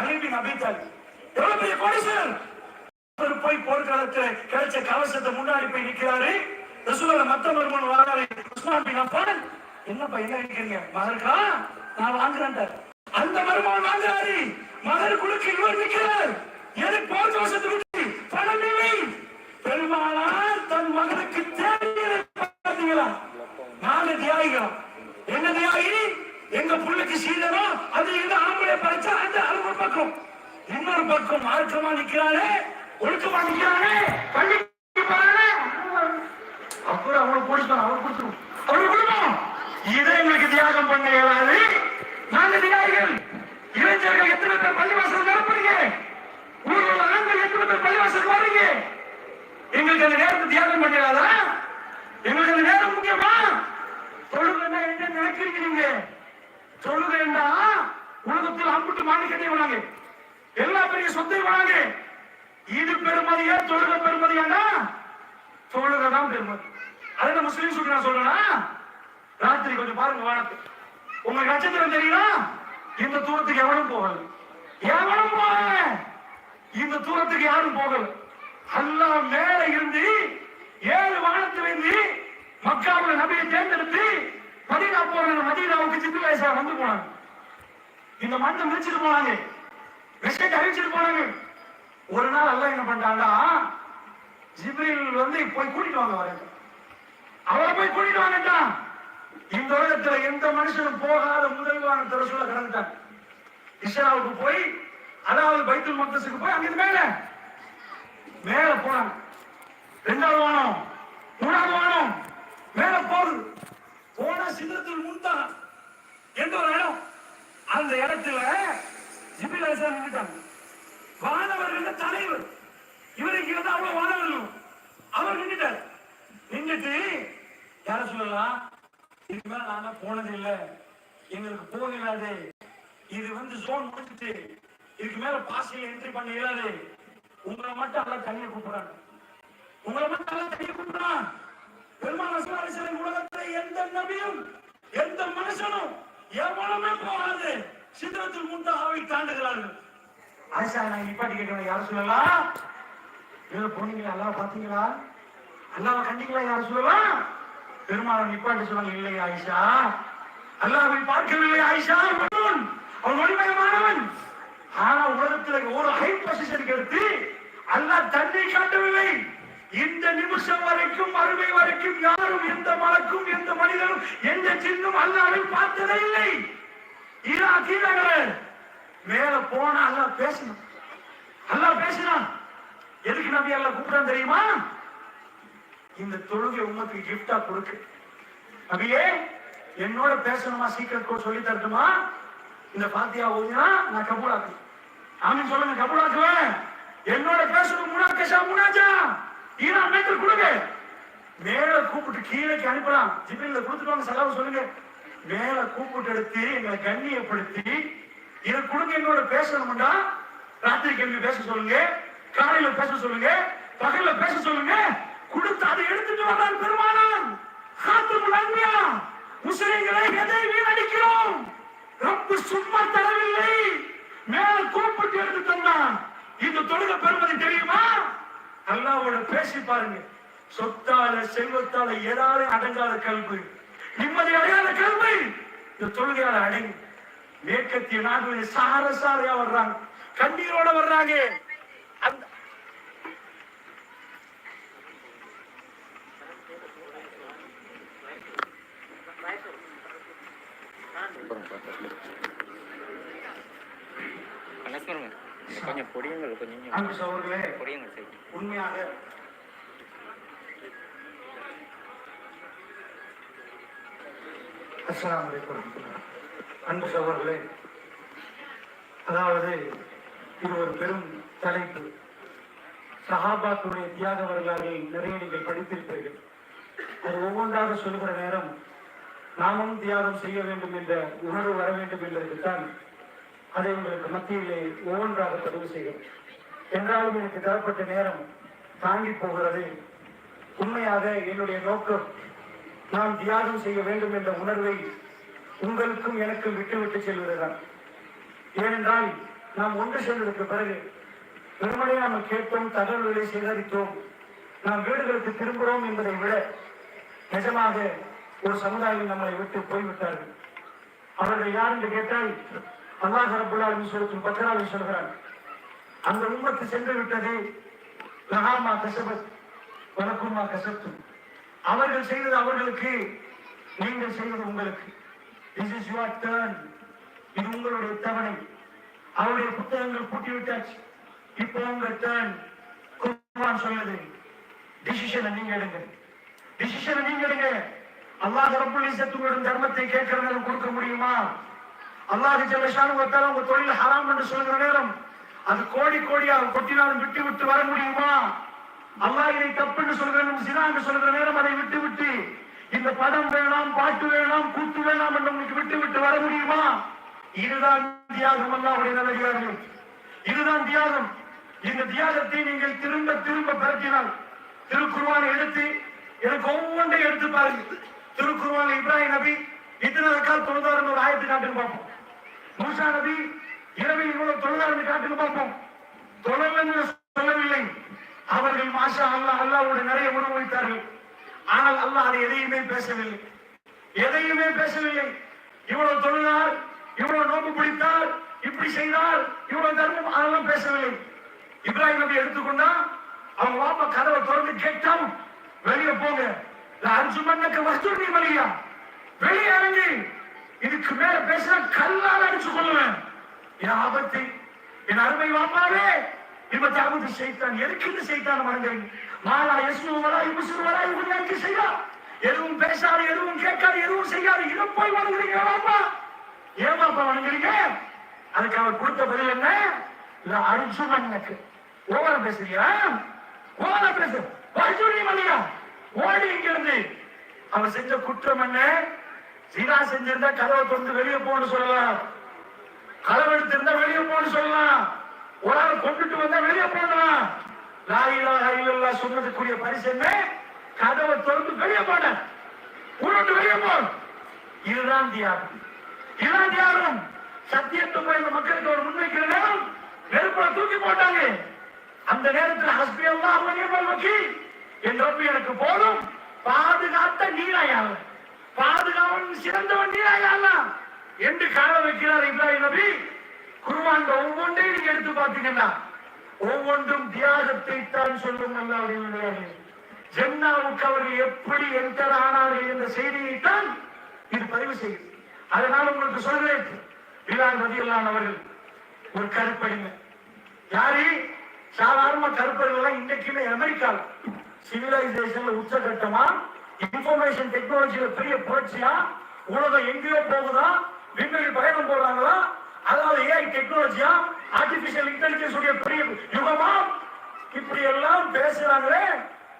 அலிபின் அபித்தால் எவ்வளவு பெரிய கோடீஸ்வரர்? அவர் போய் போர்க்காலத்துல கிடைச்ச கவசத்தை முன்னாடி போய் நிக்கிறாரு. ரசூலோட மத்த மருமன் வராரு. உஸ்மான் பின் அப்பான் என்னப்பா என்ன நினைக்கிறீங்க? மகருக்கா? நான் வாங்குறேன் அந்த மருமகன் வாங்குறாரு. மகர் குழுக்கு இவர் நிற்கிறார் எனக்கு போர் கவசத்தை விட்டு பணம் இல்லை. பெருமானார் தன் மகனுக்கு தேவையான பார்த்தீங்களா நாலு தியாகிகள். என்ன தியாகி? எங்க புள்ளுக்கு சீதனம் அது எங்க ஆம்பளை படைச்சா அந்த அது ஒரு பக்கம். இன்னொரு பக்கம் மார்க்கமா நிக்கிறானே ஒழுக்கமா நிக்கிறானே பள்ளி அப்புறம் அவனை போடுதான் அவன் கொடுத்துரும். அவன் கொடுப்போம் இதை எங்களுக்கு தியாகம் பண்ண இயலாது. நாங்க தியாகிகள். இளைஞர்கள் எத்தனை பேர் பள்ளிவாசல் நிரப்புறீங்க ஊர்ல உள்ள ஆண்கள் எத்தனை பேர் பள்ளிவாசல் வரீங்க? எங்களுக்கு அந்த நேரத்தை தியாகம் பண்ணிடாதா எங்களுக்கு அந்த நேரம் முக்கியமா? தொழுகைன்னா என்ன நினைக்கிறீங்க நீங்க உலகத்தில் அம்புட்டு மாணிக்கத்தை வராங்க எல்லா பெரிய சொத்தை வராங்க இது பெருமதியா தொழுக பெருமதியாண்டா தொழுகதான் பெருமதி. அதை நான் முஸ்லீம் சொல்லி நான் சொல்றேன்னா ராத்திரி கொஞ்சம் பாருங்க வானத்தை. உங்க நட்சத்திரம் தெரியுமா இந்த தூரத்துக்கு எவனும் போகல. எவனும் போகல. இந்த தூரத்துக்கு யாரும் போகல. அல்லாஹ் மேல இருந்து ஏழு வானத்துல வயசா வந்து போனாங்க. இந்த மண்ணை மிதிச்சிட்டு போனாங்க. விஷயத்தை அழிச்சிட்டு போனாங்க. ஒரு நாள் அல்லாஹ் என்ன பண்ணிட்டாண்டா ஜிப்ரில் வந்து போய் கூட்டிட்டு வாங்க வரேன் அவரை போய் கூட்டிட்டு வாங்கட்டான் இந்த உலகத்துல எந்த மனுஷனும் போகாத முதல் வானத்தை ரசூலா கடந்துட்டாங்க இஸ்ராவுக்கு போய் அதாவது பைத்துல் மக்தஸுக்கு போய் அங்கிருந்து மேல. மேல போனாங்க. ரெண்டாவது வானம் மூணாவது வானம் மேல போகுது. போனா சிங்கத்தில் முன்தான் எந்த ஒரு இடம் அந்த இடத்துல ஜிபில் அலிசான் வானவர்கள் தலைவர். இவருக்கு வந்து அவ்வளவு வானவர்கள் அவர் நின்றுட்டார் நின்றுட்டு யார சொல்லலாம்? இதுக்கு மேல நாங்க போனது இல்ல. எங்களுக்கு போக இல்லாது. இது வந்து ஜோன் முடிஞ்சிட்டு இதுக்கு மேல பாசியில் என்ட்ரி பண்ண இயலாது. உங்களை மட்டும் அல்ல தண்ணியை கூப்பிடுறாங்க. உங்களை மட்டும் அல்ல தண்ணியை கூப்பிடுறான். பெருமாள் அலிஸ்லாம் உலகத்துல எந்த நபியும் எந்த மனுஷனும் எவ்வளவுமே போகாது. சித்திரத்தில் முந்த ஆவை தாண்டுகிறார்கள். ஆயிஷா நான் நிப்பாட்டி கேட்கணும் யாரும் சொல்லலாம் இதுல போனீங்களா? அல்லாஹ் பாத்தீங்களா அல்லாஹ் கண்டீங்களா? யாரும் சொல்லலாம் பெருமாள் நிப்பாட்டி சொல்லுவாங்க இல்லை ஆயிஷா. அல்லாவை பார்க்கவில்லை ஆயிஷா. அவன் ஒளிமயமானவன். ஆனா உலகத்துல ஒரு ஹை பொசிஷனுக்கு எடுத்து அல்லாஹ் தன்னை காட்டவில்லை. இந்த நிமிஷம் வரைக்கும் அருமை வரைக்கும் யாரும் எந்த மலக்கும் எந்த மனிதனும் எந்த சின்னும் அல்லாவை பார்த்ததே இல்லை. ஈரா கீழாக மேல போனா அல்லாஹ் பேசணும். அல்லாஹ் பேசினான். எதுக்கு நபி அல்லாஹ் கூப்பிட்டான் தெரியுமா? இந்த தொழுகை உமத்துக்கு கிஃப்டா கொடுக்கு. நபியே என்னோட பேசணுமா? சீக்கிரம் கோட் சொல்லி தரட்டுமா? இந்த பாத்தியா ஓதினா நான் கபூலாக்குவேன். ஆமீன் சொல்லுங்க கபூலாக்குவேன். என்னோட பேசணும் முனாக்கேஷா முனாஜா. ஈரான் மேட்டர் கொடுங்க. மேல கூப்பிட்டு கீழே அனுப்பலாம். ஜிபிரில கொடுத்துட்டு செலவு சொல்லுங்க. மேல கூப்பிட்டு எடுத்து எங்களை கண்ணியப்படுத்தி இதை கொடுங்க என்னோட பேசணும்டா ராத்திரி கேள்வி பேச சொல்லுங்க. காலையில பேச சொல்லுங்க. பகல்ல பேச சொல்லுங்க. கொடுத்து அதை எடுத்துட்டு வந்தால் பெருமானார். காத்துமுல் அன்பியா முஸ்லிம்களை எதை வீணடிக்கிறோம்? ரப்பு சும்மா தரவில்லை. மேல கூப்பிட்டு எடுத்து தந்தான் இந்த தொழுகை பெருமதி தெரியுமா? அல்லாவோட பேசி பாருங்க. சொத்தால செல்வத்தால ஏதாவது அடங்காத கல்வி. நிம்மதி அடையாத கல்வி. இந்த தொழுகையால அடங்கு. மேற்கத்திய நாடுகளில் சார சாரையா வர்றாங்க. கண்ணீரோட வர்றாங்க. அந்த கொஞ்சம் பொடியுங்கள் கொஞ்சம் அன்பு பொடியுங்கள் சைட். உண்மையாக அலைக்கும். அன்பு சகோதரர்களே அதாவது இது ஒரு பெரும் தலைப்பு. சஹாபாத்துடைய தியாக வரலாறை நிறைய நீங்கள் படித்திருப்பீர்கள். அது ஒவ்வொன்றாக சொல்லுகிற நேரம் நாமும் தியாகம் செய்ய வேண்டும் என்ற உணர்வு வர வேண்டும் என்பதற்குத்தான் அதை உங்களுக்கு மத்தியிலே ஒவ்வொன்றாக பதிவு செய்கிறோம் என்றாலும் எனக்கு தரப்பட்ட நேரம் தாங்கி போகிறது. உண்மையாக என்னுடைய நோக்கம் நாம் தியாகம் செய்ய வேண்டும் என்ற உணர்வை உங்களுக்கும் எனக்கும் விட்டுவிட்டு செல்வதுதான். ஏனென்றால் நாம் ஒன்று சேர்ந்ததற்கு பிறகு வெறுமனே நாம் கேட்டோம் தகவல்களை சேகரித்தோம் நாம் வீடுகளுக்கு திரும்புகிறோம் என்பதை விட நிஜமாக ஒரு சமுதாயம் நம்மளை விட்டு போய்விட்டார்கள். அவர்கள் யார் என்று கேட்டால் அல்லாஹ் ரபுல்லாலும் சொல்லும் பக்கராவில் சொல்கிறார் அந்த உம்மத்து சென்று விட்டது லகாமா கசபத் வணக்குமா கசத்து அவர்கள் செய்தது அவர்களுக்கு நீங்கள் செய்வது உங்களுக்கு. திஸ் இஸ் யுவர் டேர்ன் இது உங்களுடைய தவணை. அவருடைய புத்தகங்கள் கூட்டி விட்டாச்சு இப்போ உங்க டேர்ன் குர்ஆன் சொல்லுது. டிசிஷனை நீங்க எடுங்க. டிசிஷனை நீங்க எடுங்க. அல்லாஹ் ரப்பல் இஸ்ஸத் தர்மத்தை கேட்கிற கொடுக்க முடியுமா? அல்லாஹ் ஜல்லஷானு வத்தால உங்க தொழில் ஹராம் என்று சொல்கிற நேரம் அது கோடி கோடியாக கொட்டினாலும் விட்டு விட்டு வர முடியுமா? அல்லாஹ் இதை தப்புன்னு சொல்கிற நேரம் சினா என்று சொல்கிற நேரம் அதை விட்டு விட்டு இந்த படம் வேணாம் பாட்டு வேணாம் கூத்து வேணாம் என்று உங்களுக்கு விட்டு விட்டு வர முடியுமா? இதுதான் தியாகம் அல்லாஹ்வுடைய நல்லடியார்கள். இதுதான் தியாகம். இந்த தியாகத்தை நீங்கள் திரும்ப திரும்ப பரப்பினால் திருக்குருவானை எடுத்து எனக்கு ஒவ்வொன்றை எடுத்து பாருங்க திருக்குருவானை இப்ராஹிம் நபி இத்தனை ரக்கால் தொழுதாருன்னு ஒரு ஆயத்து காட்டுன்னு பார்ப்போம். மூசா நபி இரவில் இவ்வளவு தொழிலாளர் காட்டுன்னு பார்ப்போம். தொழலன்னு சொல்லவில்லை. அவர்கள் மாஷா அல்லாஹ் அல்லாஹ்வோட நிறைய உணவு வைத்தார்கள். ஆனால் அல்லாஹ் அதை எதையுமே பேசவில்லை. எதையுமே பேசவில்லை. இவ்வளவு தொழுதார் இவ்வளவு நோக்கு பிடித்தார் இப்படி செய்தார் இவ்வளவு தர்மம் அதெல்லாம் பேசவில்லை. இப்ராஹிம் நபி எடுத்துக்கொண்டா அவங்க வாப்பா கதவை திறந்து கேட்டாம் வெளியே போங்க. அஞ்சு மண்ணுக்கு நீ வழியா வெளியே இறங்கி. இதுக்கு மேல பேசினா கல்லால் அடிச்சு கொள்ளுவேன் என் ஆபத்து என் அருமை வாப்பாவே இப்ப ஆபத்து செய்தான். எதுக்கு இந்த செய்தான் வணங்குறீங்க மாலா எஸ்மு வரா இபுசு வரா இவங்க செய்யா எதுவும் பேசாது எதுவும் கேட்காது எதுவும் செய்யாது. இதை போய் வணங்குறீங்க வாப்பா ஏன் வாப்பா வணங்குறீங்க? அதுக்கு அவர் கொடுத்த பதில் என்ன? இல்ல அர்ஜுனனுக்கு ஓவர பேசுறியா? ஓவர பேசு. அர்ஜுனி மல்லிகா ஓடி இங்க இருந்து அவன் செஞ்ச குற்றம் என்ன? சீனா செஞ்சிருந்தா கதவை திறந்து வெளியே போன்னு சொல்லலாம். களவு எடுத்திருந்தா வெளியே போன்னு சொல்லலாம். ஒரு ஆள் கொண்டுட்டு வந்தா வெளியே போடலாம் லாயிலா லாயிலா சொன்னதுக்குரிய பரிசு என்ன? கதவை திறந்து வெளியே போட உருண்டு வெளியே போ. இதுதான் தியாகம். இதுதான் தியாகம். சத்தியத்தை போய் இந்த மக்களுக்கு ஒரு முன்வைக்கிற நேரம் நெருப்புல தூக்கி போட்டாங்க. அந்த நேரத்தில் ஹஸ்பி அல்லாஹ் அவங்க வக்கீல். என் ரப்பி எனக்கு போதும். பாதுகாத்த நீராயால பாதுகாவன் சிறந்தவன் நீராயால என்று காண வைக்கிறார் இப்ராஹிம் நபி. குருவான் ஒவ்வொன்றையும் நீங்க எடுத்து பார்த்தீங்கன்னா ஒவ்வொன்றும் தியாகத்தை தான் சொல்லும் அல்லாவுடைய ஜென்னாவுக்கு அவர்கள் எப்படி என்டர் ஆனார்கள் என்ற செய்தியை தான் இது பதிவு செய்யும். அதனால உங்களுக்கு சொல்றேன் பிலால் ரதியல்லான் அவர்கள் ஒரு கருப்படிங்க. யாரு? சாதாரண கருப்பர்கள் எல்லாம் இன்னைக்குமே அமெரிக்கா சிவிலைசேஷன்ல உச்சகட்டமா இன்ஃபர்மேஷன் டெக்னாலஜியில பெரிய புரட்சியா உலகம் எங்கேயோ போகுதா? விண்வெளி பயணம் போறாங்களா? அதாவது ஏஐ டெக்னாலஜியா ஆர்டிபிஷியல் இன்டெலிஜென்ஸ் உடைய பெரிய யுகமா? இப்படி எல்லாம் பேசுறாங்களே.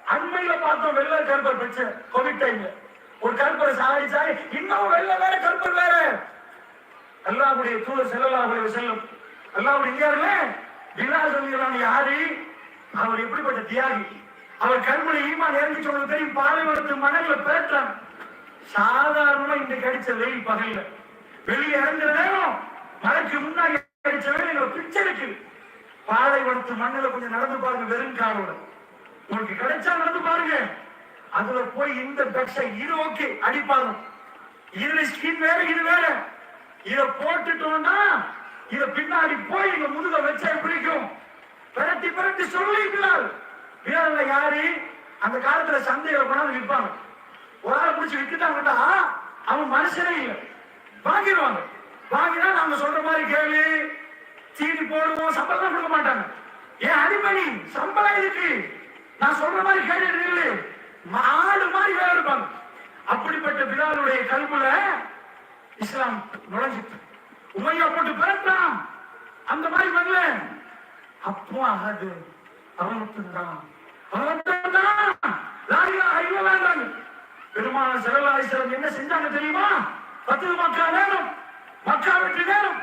அண்மையில பார்த்தோம் வெள்ள கருப்பர் பிரச்சனை கோவிட் டைம்ல ஒரு கருப்பரை சாதிச்சாரு இன்னும் வெள்ள வேற கருப்பர் வேற. அல்லாவுடைய தூர செல்லலாவுடைய செல்லும் அல்லாவுடைய அல்லாஹ்வுடைய இந்தியாவில பிலால் யாரு? அவர் எப்படிப்பட்ட தியாகி? அவர் கண்மணி ஈமான் இறங்கி சொல்றது தெரியும். பாலைவனத்து மணல்ல பேட்டான் சாதாரணமா இந்த கடிச்ச வெயில் பகல்ல. வெளியே இறங்குற நேரம் மழைக்கு முன்னாடி கடிச்ச வெயில் எங்களை இருக்குது பாலைவனத்து மண்ணில் கொஞ்சம் நடந்து பாருங்க வெறும் காலோட. உங்களுக்கு கிடைச்சா நடந்து பாருங்க. அதுல போய் இந்த பெட்ஸை இது ஓகே அடிப்பாங்க. இதுல ஸ்கின் வேற இது வேற. இத போட்டுட்டோம்னா இத பின்னாடி போய் இங்க முதுக வச்சா பிடிக்கும். பிரட்டி பிரட்டி சொல்லிக்கிறார் வீரர்ல யாரு? அந்த காலத்துல சந்தையில கொண்டாந்து விற்பாங்க. ஒரு ஆளை பிடிச்சி வித்துட்டாங்கடா அவன் மனுஷனே இல்லை. வாங்கிடுவாங்க. வாங்கினா நாங்க சொல்ற மாதிரி கேள்வி சீட்டு போடுவோம். சம்பளம் கொடுக்க மாட்டாங்க. ஏன் அடிமணி சம்பளம் இருக்கு நான் சொல்ற மாதிரி கேட்டு இல்லை மாடு மாதிரி வேலை இருப்பாங்க அப்படிப்பட்ட பிலாலுடைய கல்புல இஸ்லாம் நுழைஞ்சிட்டு. உமையா போட்டு பிறந்தான். அந்த மாதிரி வரல. அப்போ ஆகாது அவன் மட்டும்தான் அவன் மட்டும்தான் வேண்டாங்க பெருமான செலவாயிசலம் என்ன செஞ்சாங்க தெரியுமா? பத்து மக்கா நேரம் மக்கா வெற்றி நேரம்.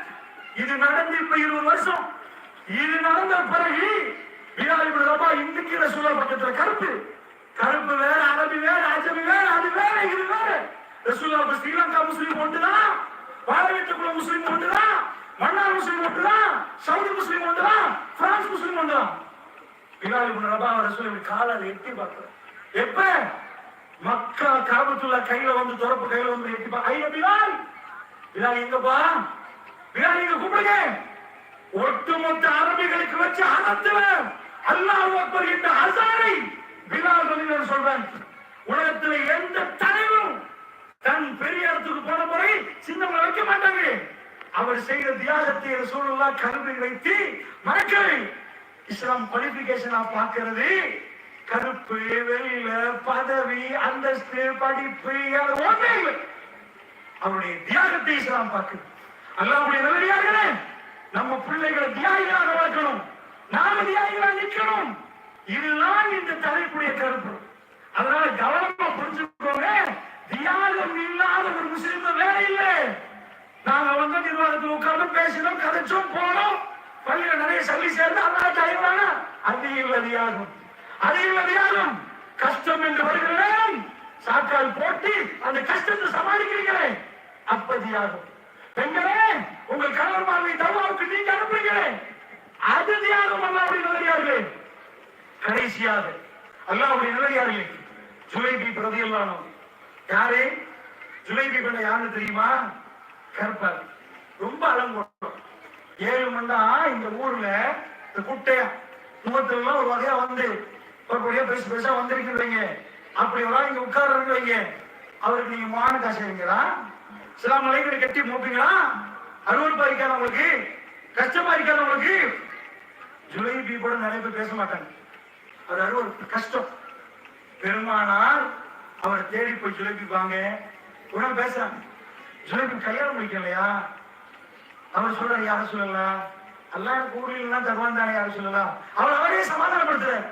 இது நடந்து இப்ப இருபது வருஷம். இது நடந்த பிறகு பிலால் ரபா இன்னைக்கு சூழல் பக்கத்துல கருப்பு. கருப்பு வேற அரபி வேற அஜமி வேற அது வேற இது வேற. ரசூலா இப்ப ஸ்ரீலங்கா முஸ்லீம் ஒன்றுதான் பாலவீட்டுக்குள்ள முஸ்லீம் ஒன்றுதான் மன்னார் முஸ்லீம் ஒன்றுதான் சவுதி முஸ்லீம் ஒன்றுதான் பிரான்ஸ் முஸ்லீம் ஒன்றுதான் பிலால் இப்னு ரபா ரசூல் இப்படி எட்டி பார்க்கிறார் எப்ப? மக்கா காபத்துல்லா கையில வந்து துறப்பு கையில வந்து எட்டி பா ஐயா பிலால்! பிலால் எங்கப்பா பிலால் எங்க கூப்பிடுங்க? ஒட்டுமொத்த அரபிகளுக்கு வச்சு அறத்துல அல்லாஹ் அக்பர் என்ற அசாரை பிலால் ரலியல்லாஹு சொல்றான். உலகத்துல எந்த தலைவரும் தன் பெரிய இடத்துக்கு போன முறை சின்னங்களை வைக்க மாட்டாங்க. அவர் செய்த தியாகத்தை சூழலா கருவில் வைத்து மறக்கவை இஸ்லாம் குவாலிபிகேஷனா பாக்குறது கருப்பு வெள்ள பதவி அந்தஸ்து படிப்பு ஒன்றே இல்லை. அவருடைய தியாகத்தை இஸ்லாம் பார்க்குது. அல்லாவுடைய நல்லடியார்களே நம்ம பிள்ளைகளை தியாகிகளாக வளர்க்கணும் நாம தியாகிகளாக நிற்கணும் இதுதான் இந்த தலைப்புடைய கருப்பு அதனால கவனமா புரிஞ்சுக்கோங்க தியாகம் இல்லாத ஒரு முஸ்லீம் வேலை இல்லை. நாங்க வந்து நிர்வாகத்தில் உட்கார்ந்து பேசினோம் கதைச்சோம் போனோம். பள்ளியில நிறைய சல்லி சேர்ந்து அல்லா தலைவரான அது இல்லதியாகும் அது இல்லதியாகும் கஷ்டம் என்று வருகிற நேரம் சாக்கால் போட்டு அந்த கஷ்டத்தை சமாளிக்கிறீங்களே. அப்பதியாகும். பெண்களே உங்கள் கணவர்மார்களை தர்மாவுக்கு நீங்க அனுப்புறீங்களே. அது தியாகம் அல்லாவுடைய நிலையார்களே கடைசியாக அல்லாவுடைய நிலையார்களே ஜுலைபி பிரதியல்லானோ யாரே? ஜுலைபி பண்ண யாருன்னு தெரியுமா? கற்பார் ரொம்ப அலங்கோட்டம் ஏழு மண்டா இந்த ஊர்ல இந்த குட்டையா முகத்துல ஒரு வகையா வந்து ஒரு வழியா பெருசு பெருசா வந்திருக்கிறீங்க அப்படி ஒரு இங்க உட்கார்றது வைங்க. அவருக்கு நீங்க மான காசு வைங்களா சில மலைகளை கட்டி மூப்பீங்களா? அறுவறுப்பா இருக்காது உங்களுக்கு கஷ்டமா இருக்காது உங்களுக்கு ஜுலைபி கூட நிறைய பேர் பேச மாட்டாங்க. அது அறுவறுப்பு கஷ்டம். பெருமானார் அவரை தேடி போய் ஜுலைபி வாங்க. உடனே பேசுறாங்க. ஜுலைபி கல்யாணம் முடிக்கலையா? அவர் சொல்றாரு யார சொல்லலாம் எல்லாம் எனக்கு தருவான் தானே யார சொல்லலாம் அவர் அவரே சமாதானப்படுத்துறாரு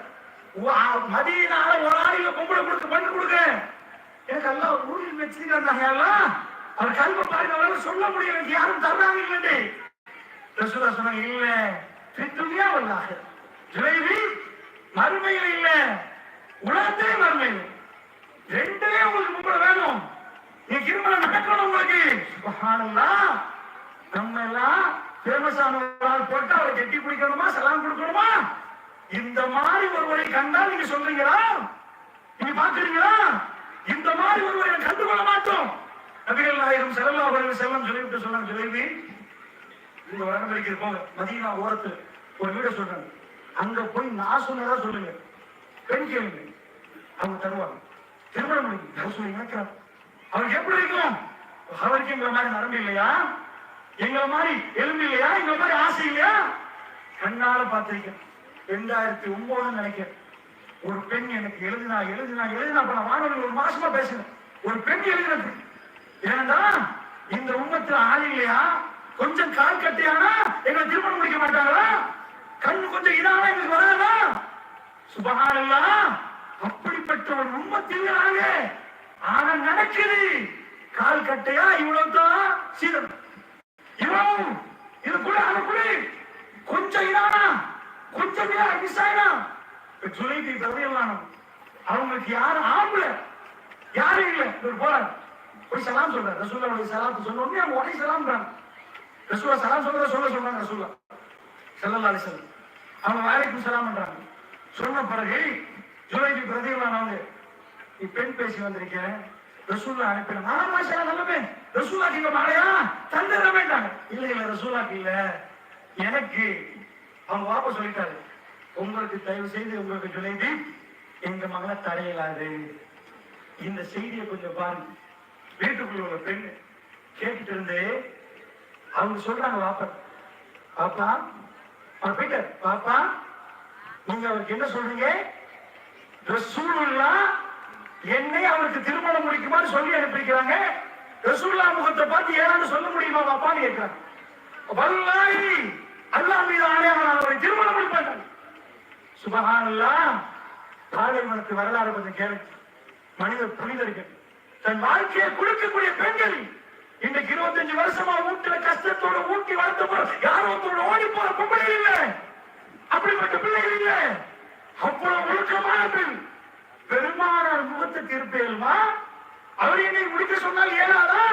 மதியனால ஒரு ஆளில பொம்பளை கொடுத்து பண்ணி கொடுக்க எனக்கு எல்லாம் ஊரில் வச்சிருக்காங்க எல்லாம் அவர் கல்வி பாருங்க அவரால் சொல்ல முடியல எனக்கு யாரும் தர்றாங்க இல்லைன்னு. ரசூலா சொன்னாங்க இல்ல பித்துலியா வல்லாக ஜுலைவி மறுமையில இல்ல. உலகத்திலே மறுமையில் ரெண்டுமே உங்களுக்கு பொம்பளை வேணும். நீ திருமணம் நடக்கணும் உங்களுக்கு. நம்ம எல்லாம் ஃபேமஸ் ஆனவரால் போட்டு அவரை கெட்டி பிடிக்கணுமா? சலாம் கொடுக்கணுமா? இந்த மாதிரி ஒருவரை கண்டால் நீங்க சொல்றீங்களா? நீங்க பாக்குறீங்களா இந்த மாதிரி ஒருவரை கண்டுகொள்ள மாட்டோம். நபிகள் நாயகம் செல்லா அவர்கள் செல்லம் சொல்லிவிட்டு சொன்னாங்க ஜுலைபி இந்த வடமேற்கு போங்க. மதியனா ஓரத்து ஒரு வீட சொல்றாங்க. அங்க போய் நான் சொன்னதா சொல்லுங்க. பெண் கேளுங்க. அவங்க தருவாங்க. திருமணம் முடியும் சொல்லி நினைக்கிறாங்க அவருக்கு எப்படி இருக்கும்? அவருக்கு மாதிரி நரம்பு இல்லையா? எங்களை மாதிரி எலும்பு இல்லையா எங்களை மாதிரி ஆசை இல்லையா கண்ணால பார்த்திருக்கேன். ரெண்டாயிரத்தி ஒன்பதுன்னு நினைக்கிறேன். ஒரு பெண் எனக்கு எழுதினா எழுதினா எழுதினா பல மாணவர்கள் வானொலி ஒரு மாசமா பேசினேன் ஒரு பெண் எழுதினது ஏன்டா இந்த உண்மத்துல ஆள் இல்லையா? கொஞ்சம் கால் கட்டியானா எங்களை திருமணம் முடிக்க மாட்டாங்களா? கண் கொஞ்சம் இதானா எங்களுக்கு வராதா? சுபகானல்லா அப்படிப்பட்ட ஒரு உண்மத்தில் ஆனா நடக்குது கால் கட்டையா? இவ்வளவுதான் சீரம் இவ்வளவு இது கூட அது கொஞ்சம் இதானா கொஞ்சம் மிஸ் ஆயினா ஜுலைபி பிரதையெல்லாம் அவங்களுக்கு யாரும் ஆம்பளை? யாரும் இல்லை. இவர் போறாரு. போய் சலாம் சொல்றாரு. ரசூல்லாவுடைய சலாத்து சொன்ன உடனே அவங்க உடனே தான் ரசூலா சலாம் சொல்ற சொல்ல சொல்றாங்க ரசூல்லா ஸல்லல்லாஹு அலைஹி அவங்க வாழைக்கும் சலாம் பண்றாங்க. சொன்ன பிறகு ஜுலைக்கு பிரதிகளான அவங்க நீ பெண் பேசி வந்திருக்கேன் ரசூல்லா அனுப்பின ஆமா சார் நல்ல பெண். ரசூலாக்கு இங்க மாலையா தந்துட வேண்டாங்க இல்ல இல்ல ரசூலாக்கு இல்ல. எனக்கு அவங்க வாப்ப சொல்லிட்டாரு. உங்களுக்கு தயவு செய்து உங்களுக்கு ஜுலைபி எங்க மகளை தடையலாது இந்த செய்தியை கொஞ்சம் பாருங்க வீட்டுக்குள்ள உள்ள பெண் கேட்டுட்டு இருந்து அவங்க சொல்றாங்க வாப்பா பாப்பா அவர் போயிட்டார் பாப்பா நீங்க அவருக்கு என்ன சொல்றீங்க? ரசூலுல்லா என்னை அவருக்கு திருமணம் முடிக்குமாறு சொல்லி அனுப்பியிருக்கிறாங்க. ரசூல்லா முகத்தை பார்த்து ஏதாவது சொல்ல முடியுமா? பாப்பான்னு கேட்கிறாங்க வல்லாய் அல்லாஹ் மீது ஆணையாக அவரை திருமணம் முடிப்பேன் சுபகானல்லா பாலைவனத்து வரலாறு கொஞ்சம் கேளுங்க. மனிதர் புனிதர்கள் தன் வாழ்க்கையை கொடுக்கக்கூடிய பெண்கள் இன்னைக்கு இருபத்தஞ்சு வருஷமா வீட்டுல கஷ்டத்தோட ஊட்டி வளர்த்த போற யாரோ ஒருத்தோட ஓடி போற பொம்பளை இல்ல. அப்படிப்பட்ட பிள்ளைகள் இல்ல. அவ்வளவு ஒழுக்கமான பெண் பெருமானார் முகத்துக்கு தீர்ப்பேல்மா அவர் என்னை முடிக்க சொன்னால் ஏனாதா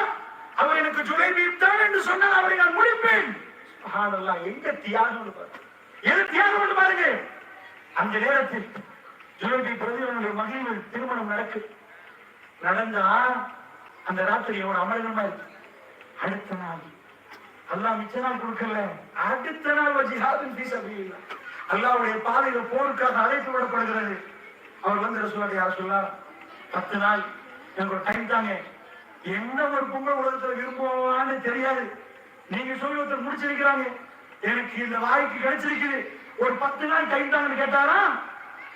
அவர் எனக்கு ஜுலை தான் என்று சொன்னால் அவரை நான் முடிப்பேன். சுப்ஹானல்லாஹ் எங்க தியாகம் எது தியாகம் பாருங்க. அந்த நேரத்தில் ஜுலைபி பிரதிகளுடைய மகிழ்வு திருமணம் நடக்கு. நடந்தா அந்த ராத்திரியோட அமரகமா இருக்கு அடுத்த நாள். அல்லாஹ் மிச்ச நாள் கொடுக்கல. அடுத்த நாள் வஜிஹாதின் ஃபீ சபீலில்லாஹ். அல்லாவுடைய பாதையில போருக்காக அழைப்பு விடப்படுகிறது. அவர் வந்து ரசூலுல்லாஹி யார் சொல்லா பத்து நாள் எனக்கு ஒரு டைம் தாங்க என்ன ஒரு பொங்கல் உலகத்துல விரும்புவான்னு தெரியாது. நீங்க சொல்லி ஒருத்தர் முடிச்சிருக்கிறாங்க. எனக்கு இந்த வாய்க்கு கிடைச்சிருக்குது. ஒரு பத்து நாள் டைம் தாங்கன்னு கேட்டாரா?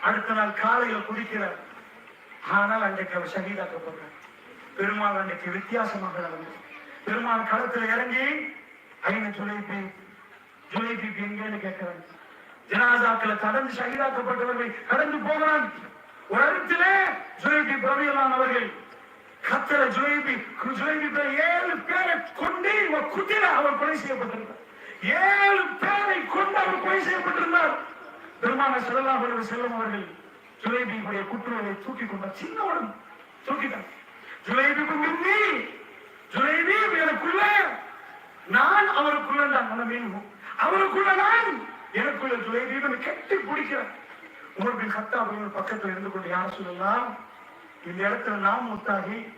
அடுத்த நாள் காலையில குடிக்கிறார். ஆனால் அன்றைக்கு அவர் சகிதாக்கப்படுறார் பெருமாள் அன்றைக்கு வித்தியாசமாக நடந்தது. பெருமாள் களத்துல இறங்கி ஐந்து ஜுலைபி ஜுலைபி எங்கன்னு கேட்கிறாங்க ஜனாதாக்களை கடந்து சகிதாக்கப்பட்டவர்கள் கடந்து போகிறான் ஒரு இடத்துல ஜுலைபி பிரவியலான் அவர்கள் கத்தர ஜுலைபி ஜுலைபி ஏழு பேரை கொண்டு இவன் குதிரை அவர் கொலை செய்யப்பட்டிருந்தார். ஏழு பேரை கொண்டு அவர் கொலை செய்யப்பட்டிருந்தார். பெருமான செல்லலாம் அவர்கள் செல்லும் அவர்கள் ஜுலைபியுடைய குற்றவாளியை தூக்கி கொண்டார் சின்ன தூக்கிட்டார் ஜுலைபிக்கு முந்தி ஜுலைபி எனக்குள்ள நான் அவருக்குள்ள நான் மனமே அவருக்குள்ள நான் எனக்குள்ள ஜுலைபி கட்டி பிடிக்கிறேன். உங்களுக்கு கத்தா அப்படின்னு பக்கத்தில் இருந்து கொண்டு யார் சொல்லலாம்? இந்த இடத்துல நாம் முத்தாகி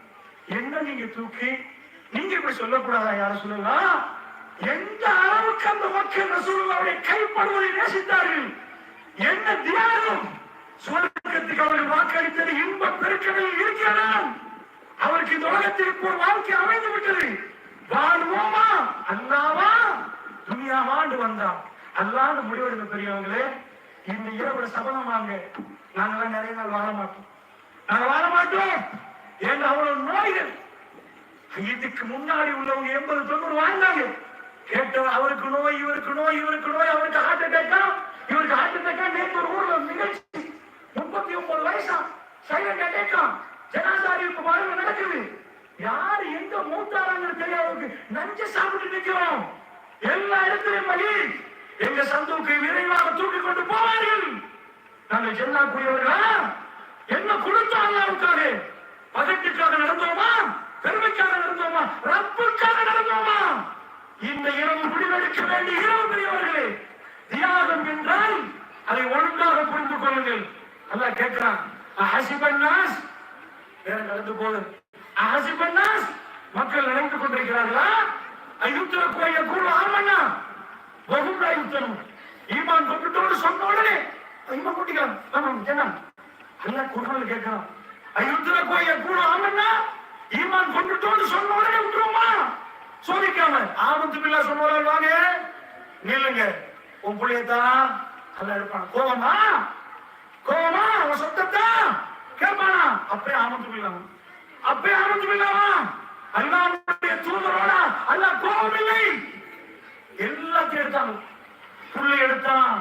என்ன நீங்க தூக்கி நீங்க இப்படி சொல்லக்கூடாதா யார சொல்லலாம் எந்த அளவுக்கு அந்த மக்கள் ரசூலுல்லாவுடைய கைப்படுவதை நேசித்தார்கள்? என்ன தியாகம்? சுவர்க்கத்துக்கு அவர்கள் வாக்களித்தது இன்ப பெருக்கங்களில் இருக்கிறான் அவருக்கு இந்த உலகத்திற்கு ஒரு வாழ்க்கை அமைந்து விட்டது. வாழ்வோமா? அல்லாவா? துனியாவாண்டு வந்தான். அல்லாண்டு முடிவெடுக்க பெரியவங்களே. இந்த இரவு சபதம் வாங்க. நாங்கெல்லாம் நிறைய நாள் வாழ மாட்டோம். நாங்க வாழ மாட்டோம் ஏன்னா அவ்வளவு நோய்கள் இதுக்கு முன்னாடி உள்ளவங்க எண்பது தொண்ணூறு வாழ்ந்தாங்க. கேட்டவர் அவருக்கு நோய் இவருக்கு நோய் இவருக்கு நோய் அவருக்கு ஹார்ட் அட்டாக்கா இவருக்கு ஹார்ட் அட்டாக்கா நேற்று ஒரு ஊர்ல நிகழ்ச்சி. முப்பத்தி ஒன்பது வயசா சைலண்ட் அட்டாக்கா ஜனாசாரிக்கு பாருங்க நடக்குது. யாரு எங்க மூத்தாராங்கன்னு தெரியாதவங்க நஞ்சு சாப்பிட்டு நிக்கிறோம். எல்லா இடத்திலும் மகி எங்க சந்துவுக்கு விரைவாக தூக்கி கொண்டு போவார்கள். நாங்கள் செல்லக்கூடியவர்களா என்ன கொடுத்தோம் அல்லாவுக்காக பகட்டுக்காக நடந்தோமா? பெருமைக்காக நடந்தோமா? ரப்புக்காக நடந்தோமா? இந்த இரவு முடிவெடுக்க வேண்டிய இரவு பெரியவர்களே தியாகம் என்றால் அதை ஒழுங்காக புரிந்து கொள்ளுங்கள். அல்லாஹ் கேட்கிறான். அஹசிபன்னாஸ் வேற நடந்து போது. அஹசிபன்னாஸ் மக்கள் நடந்து கொண்டிருக்கிறார்களா? அயுத்தர கோய கூறு ஆமண்ணா. வகுப்பு யுத்தம் ஈமான் கொண்டுட்டோடு சொன்ன உடனே ஈமான் கொட்டிக்கலாம் ஆமாம் என்ன? எல்லாம் குர்ஆன்ல கேட்கிறான் அயுத்திர கோய கூட ஆமண்ணா ஈமான் கொண்டுட்டோம்னு சொன்ன உடனே விட்டுருமா சோதிக்காம. ஆபத்து பிள்ளை சொன்னவர்கள் வாங்க நில்லுங்க. உன் புள்ளியத்தான் அல்ல இருப்பான் கோவமா கோவமா உன் சொத்தத்தா கேட்பானா? அப்பே ஆபத்து பில்லாம் அப்பே ஆபத்து பில்லாமா அல்லாவுடைய தூதரோட அல்ல கோபம் இல்லை எல்லாத்தையும் எடுத்தாங்க. புள்ளை எடுத்தான்.